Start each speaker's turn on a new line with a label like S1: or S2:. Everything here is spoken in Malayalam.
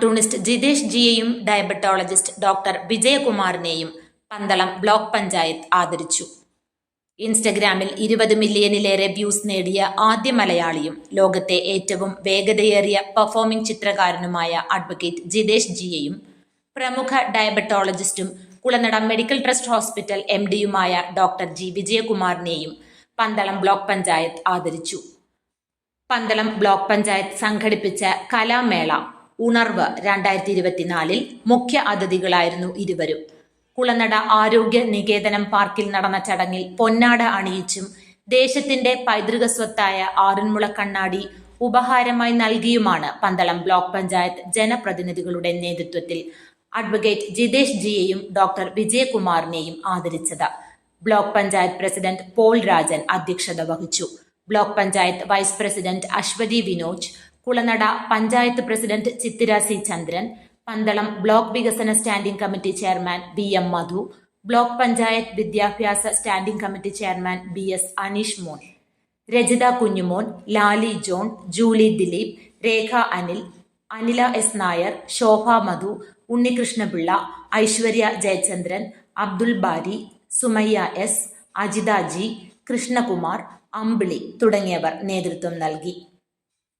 S1: കാർട്ടൂണിസ്റ്റ് ജിതേഷ് ജിയെയും ഡയബറ്റോളജിസ്റ്റ് ഡോക്ടർ വിജയകുമാറിനെയും പന്തളം ബ്ലോക്ക് പഞ്ചായത്ത് ആദരിച്ചു. ഇൻസ്റ്റഗ്രാമിൽ ഇരുപത് മില്യണിലേറെ വ്യൂസ് നേടിയ ആദ്യ മലയാളിയും ലോകത്തെ ഏറ്റവും വേഗതയേറിയ പെർഫോമിംഗ് ചിത്രകാരനുമായ അഡ്വക്കേറ്റ് ജിതേഷ് ജിയെയും പ്രമുഖ ഡയബറ്റോളജിസ്റ്റും Kulanada medical trust hospital M ഡിയുമായ doctor G വിജയകുമാറിനെയും പന്തളം ബ്ലോക്ക് പഞ്ചായത്ത് ആദരിച്ചു. പന്തളം ബ്ലോക്ക് പഞ്ചായത്ത് സംഘടിപ്പിച്ച കലാമേള ഉണർവ് രണ്ടായിരത്തി ഇരുപത്തിനാലിൽ മുഖ്യ അതിഥികളായിരുന്നു ഇരുവരും. കുളനട ആരോഗ്യ നികേതനം പാർക്കിൽ നടന്ന ചടങ്ങിൽ പൊന്നാട അണിയിച്ചും ദേശത്തിന്റെ പൈതൃക സ്വത്തായ ആറന്മുള കണ്ണാടി ഉപഹാരമായി നൽകിയുമാണ് പന്തളം ബ്ലോക്ക് പഞ്ചായത്ത് ജനപ്രതിനിധികളുടെ നേതൃത്വത്തിൽ. അഡ്വക്കേറ്റ് ജിതേഷ് ജിയെയും ഡോക്ടർ വിജയകുമാറിനെയും ആദരിച്ചത്. Block panchayat president Paul Rajan അധ്യക്ഷത വഹിച്ചു. Block panchayat vice president Aswathi Vinoj Kulanada panchayat president Chithira C Chandran Pandalam block വികസന standing committee chairman B M Madhu block panchayat വിദ്യാഭ്യാസ standing committee chairman B S Aneesh Mon Rajitha Kunjumon Lali John Julie Dileep Rekha Anil Anila S Nair Shobha Madhu Unnikrishnapillai Aishwarya Jayachandran Abdul Bari Sumayya S Ajitha G Krishnakumar Ambili തുടങ്ങിയവർ നേതൃത്വം നൽകി.